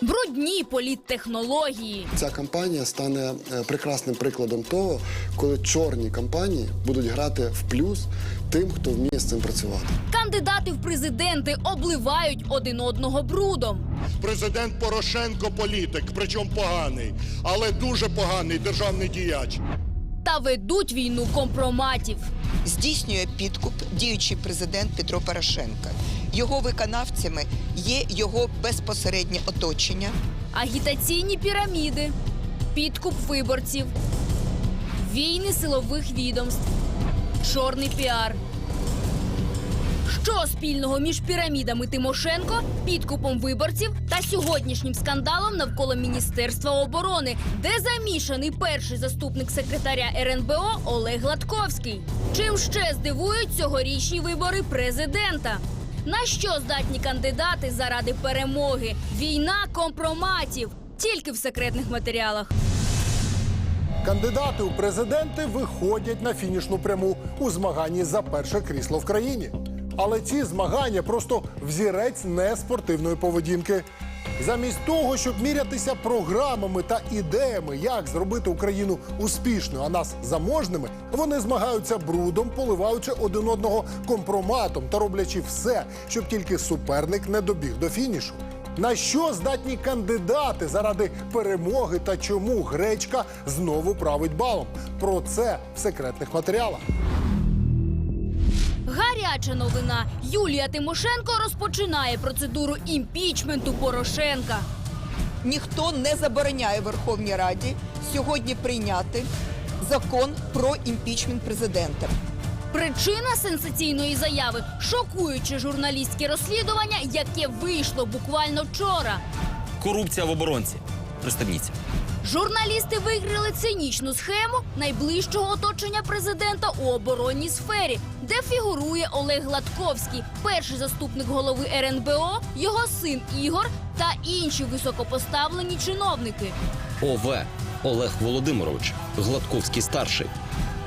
Брудні політтехнології. Ця кампанія стане е, прекрасним прикладом того, коли чорні кампанії будуть грати в плюс тим, хто вміє з цим працювати. Кандидати в президенти обливають один одного брудом. Президент Порошенко політик, причому поганий, але дуже поганий державний діяч. Та ведуть війну компроматів. Здійснює підкуп діючий президент Петро Порошенко. Його виконавцями є його безпосереднє оточення. агітаційні піраміди, підкуп виборців, війни силових відомств, чорний піар. Що спільного між пірамідами Тимошенко, підкупом виборців та сьогоднішнім скандалом навколо Міністерства оборони, де замішаний перший заступник секретаря РНБО Олег Гладковський? Чим ще здивують цьогорічні вибори президента? На що здатні кандидати заради перемоги? Війна компроматів тільки в секретних матеріалах. Кандидати у президенти виходять на фінішну пряму у змаганні за перше крісло в країні. Але ці змагання просто взірець неспортивної поведінки. Замість того, щоб мірятися програмами та ідеями, як зробити Україну успішною, а нас заможними, вони змагаються брудом, поливаючи один одного компроматом та роблячи все, щоб тільки суперник не добіг до фінішу. На що здатні кандидати заради перемоги та чому гречка знову править балом? Про це в секретних матеріалах. Гаряча новина. Юлія Тимошенко розпочинає процедуру імпічменту Порошенка. Ніхто не забороняє Верховній Раді сьогодні прийняти закон про імпічмент президента. Причина сенсаційної заяви шокуюче журналістське розслідування, яке вийшло буквально вчора. Корупція в оборонці. Пристебніться. Журналісти виграли цинічну схему найближчого оточення президента у оборонній сфері, де фігурує Олег Гладковський, перший заступник голови РНБО, його син Ігор та інші високопоставлені чиновники. ОВ Олег Володимирович, Гладковський старший.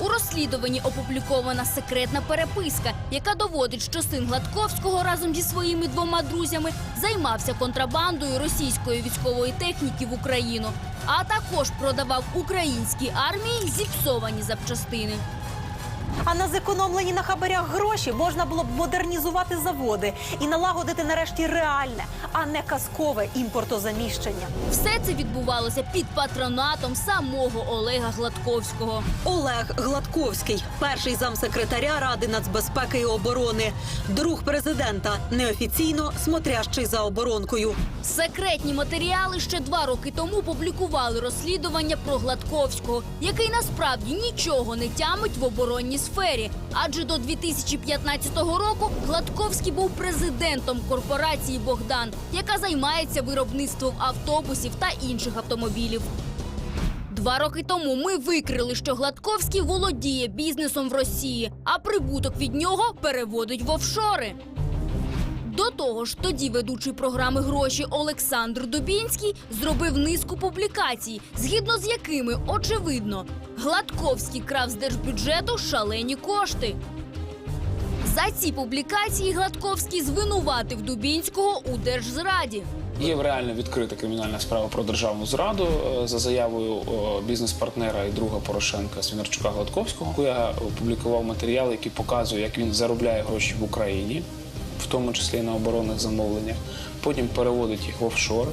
У розслідуванні опублікована секретна переписка, яка доводить, що син Гладковського разом зі своїми двома друзями займався контрабандою російської військової техніки в Україну, а також продавав українській армії зіпсовані запчастини. А на зекономлені на хабарях гроші можна було б модернізувати заводи і налагодити нарешті реальне, а не казкове імпортозаміщення. Все це відбувалося під патронатом самого Олега Гладковського. Олег Гладковський, перший замсекретаря Ради нацбезпеки і оборони, друг президента, неофіційно смотрящий за оборонкою. Секретні матеріали ще два роки тому публікували розслідування про Гладковського, який насправді нічого не тямить в оборонній сфері. Адже до 2015 року Гладковський був президентом корпорації Богдан, яка займається виробництвом автобусів та інших автомобілів. Два роки тому ми викрили, що Гладковський володіє бізнесом в Росії, а прибуток від нього переводить в офшори. До того ж, тоді ведучий програми гроші Олександр Дубінський зробив низку публікацій, згідно з якими, очевидно, Гладковський крав з держбюджету шалені кошти. За ці публікації Гладковський звинуватив Дубінського у держзраді. Є реально відкрита кримінальна справа про державну зраду е, за заявою е, бізнес-партнера і друга Порошенка Свінарчука Гладковського. Я опублікував матеріал, який показує, як він заробляє гроші в Україні, в тому числі на оборонних замовленнях. Потім переводить їх в офшори,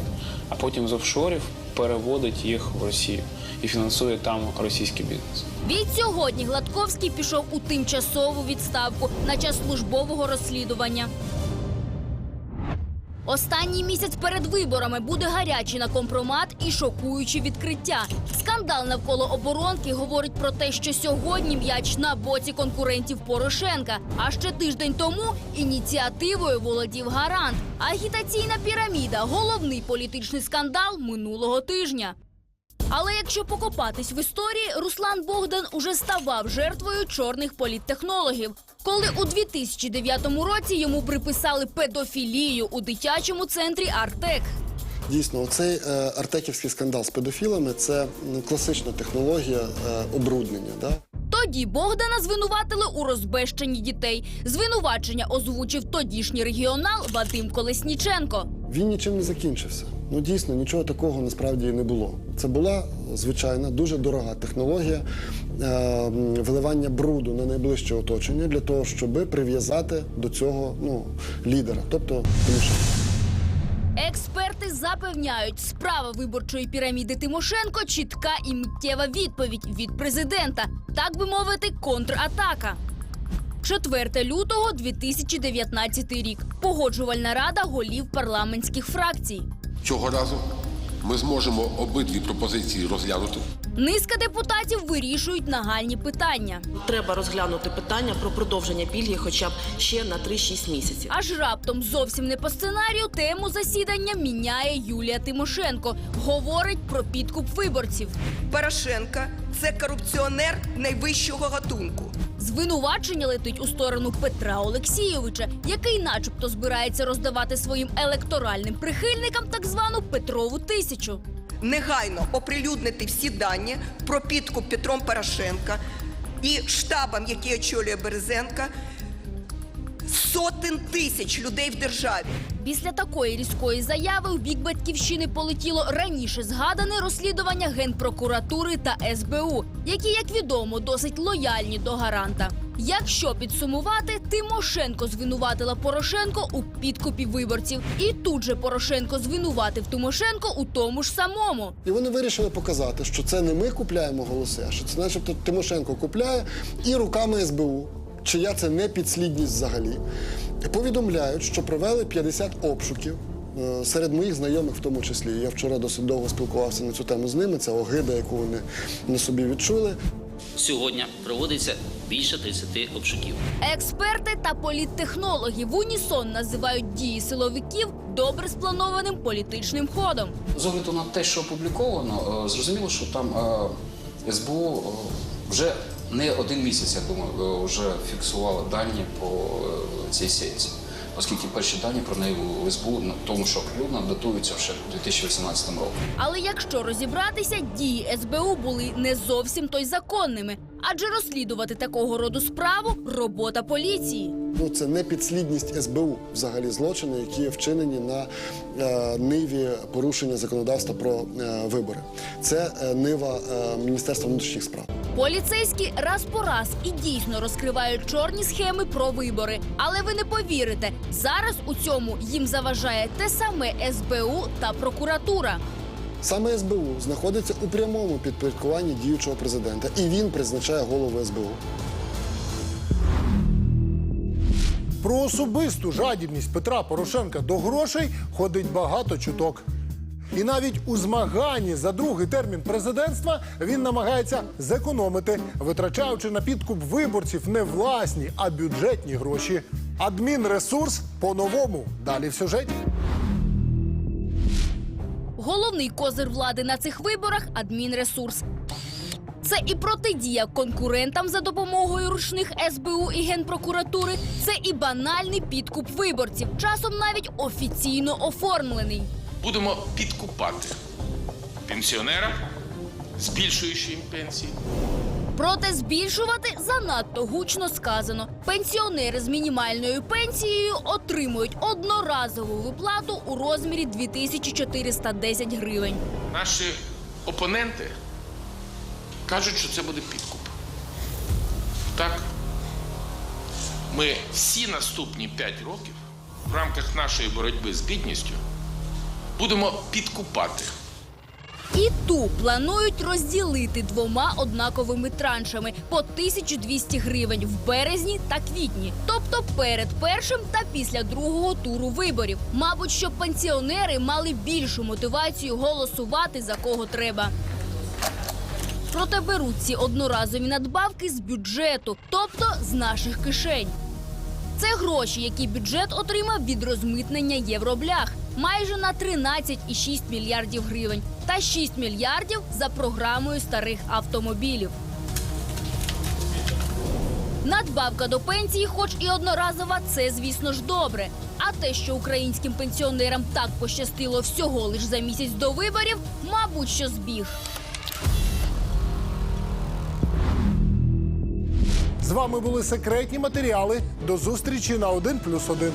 а потім з офшорів переводить їх в Росію і фінансує там російський бізнес. Відсьогодні Гладковський пішов у тимчасову відставку на час службового розслідування. Останній місяць перед виборами буде гарячий на компромат і шокуючі відкриття. Скандал навколо оборонки говорить про те, що сьогодні м'яч на боці конкурентів Порошенка. А ще тиждень тому ініціативою володів гарант. Агітаційна піраміда головний політичний скандал минулого тижня. Але якщо покопатись в історії, Руслан Богдан уже ставав жертвою чорних політтехнологів. Коли у 2009 році йому приписали педофілію у дитячому центрі Артек. Дійсно, оцей е, артеківський скандал з педофілами це класична технологія е, обруднення. Да? Тоді Богдана звинуватили у розбещенні дітей. Звинувачення озвучив тодішній регіонал Вадим Колесніченко. Він нічим не закінчився. Ну дійсно нічого такого насправді не було. Це була звичайна дуже дорога технологія виливання бруду на найближче оточення для того, щоб прив'язати до цього ну, лідера, тобто Тимошенко. Експерти запевняють, справа виборчої піраміди Тимошенко чітка і миттєва відповідь від президента, так би мовити, контратака. 4 лютого 2019 рік. Погоджувальна рада голів парламентських фракцій. Цього разу ми зможемо обидві пропозиції розглянути. Низка депутатів вирішують нагальні питання. Треба розглянути питання про продовження пільги хоча б ще на 3-6 місяців. Аж раптом зовсім не по сценарію тему засідання міняє Юлія Тимошенко. Говорить про підкуп виборців. Порошенка це корупціонер найвищого гатунку. Звинувачення летить у сторону Петра Олексійовича, який, начебто, збирається роздавати своїм електоральним прихильникам так звану Петрову тисячу. Негайно оприлюднити всі дані про підкуп Петром Порошенка і штабом, який очолює Березенка, сотень тисяч людей в державі. Після такої різкої заяви у бік батьківщини полетіло раніше згадане розслідування генпрокуратури та СБУ, які, як відомо, досить лояльні до гаранта. Якщо підсумувати, Тимошенко звинуватила Порошенко у підкупі виборців, і тут же Порошенко звинуватив Тимошенко у тому ж самому. І вони вирішили показати, що це не ми купляємо голоси, а що це, начебто, Тимошенко купляє і руками СБУ, чия це не підслідність взагалі. Повідомляють, що провели 50 обшуків. е, Серед моїх знайомих, в тому числі, я вчора досить довго спілкувався на цю тему з ними. Це огида, яку вони на собі відчули. Сьогодні проводиться більше 30 обшуків. Експерти та політтехнологи в унісон називають дії силовиків добре спланованим політичним ходом. З огляду на те, що опубліковано, е, зрозуміло, що там е, СБУ е, вже не один місяць, я думаю, вже фіксувало дані по цій сетці. Оскільки перші дані про неї у СБУ на тому, що оприлюднено, датуються вже 2018 роком. Але якщо розібратися, дії СБУ були не зовсім то й законними, адже розслідувати такого роду справу робота поліції. Ну, це не підслідність СБУ, взагалі злочини, які вчинені на е, ниві порушення законодавства про е, вибори. Це е, нива е, Міністерства внутрішніх справ. Поліцейські раз по раз і дійсно розкривають чорні схеми про вибори. Але ви не повірите, зараз у цьому їм заважає те саме СБУ та прокуратура. Саме СБУ знаходиться у прямому підпорядкуванні діючого президента, і він призначає голову СБУ. Про особисту жадібність Петра Порошенка до грошей ходить багато чуток. І навіть у змаганні за другий термін президентства він намагається зекономити, витрачаючи на підкуп виборців не власні, а бюджетні гроші. Адмінресурс по-новому. Далі в сюжеті. Головний козир влади на цих виборах адмінресурс. Це і протидія конкурентам за допомогою ручних СБУ і генпрокуратури. Це і банальний підкуп виборців, часом навіть офіційно оформлений. Будемо підкупати пенсіонера, збільшуючи їм пенсії. Проте збільшувати занадто гучно сказано. Пенсіонери з мінімальною пенсією отримують одноразову виплату у розмірі 2410 гривень. Наші опоненти кажуть, що це буде підкуп. Так, ми всі наступні 5 років в рамках нашої боротьби з бідністю будемо підкупати. І ту планують розділити двома однаковими траншами по 1200 гривень в березні та квітні, тобто перед першим та після другого туру виборів. Мабуть, щоб пенсіонери мали більшу мотивацію голосувати за кого треба. Проте беруть ці одноразові надбавки з бюджету, тобто з наших кишень. Це гроші, які бюджет отримав від розмитнення євроблях майже на 13,6 мільярдів гривень та 6 мільярдів за програмою старих автомобілів. Надбавка до пенсії, хоч і одноразова, це звісно ж добре. А те, що українським пенсіонерам так пощастило всього лиш за місяць до виборів, мабуть, що збіг. З вами були секретні матеріали. До зустрічі на 1+,1.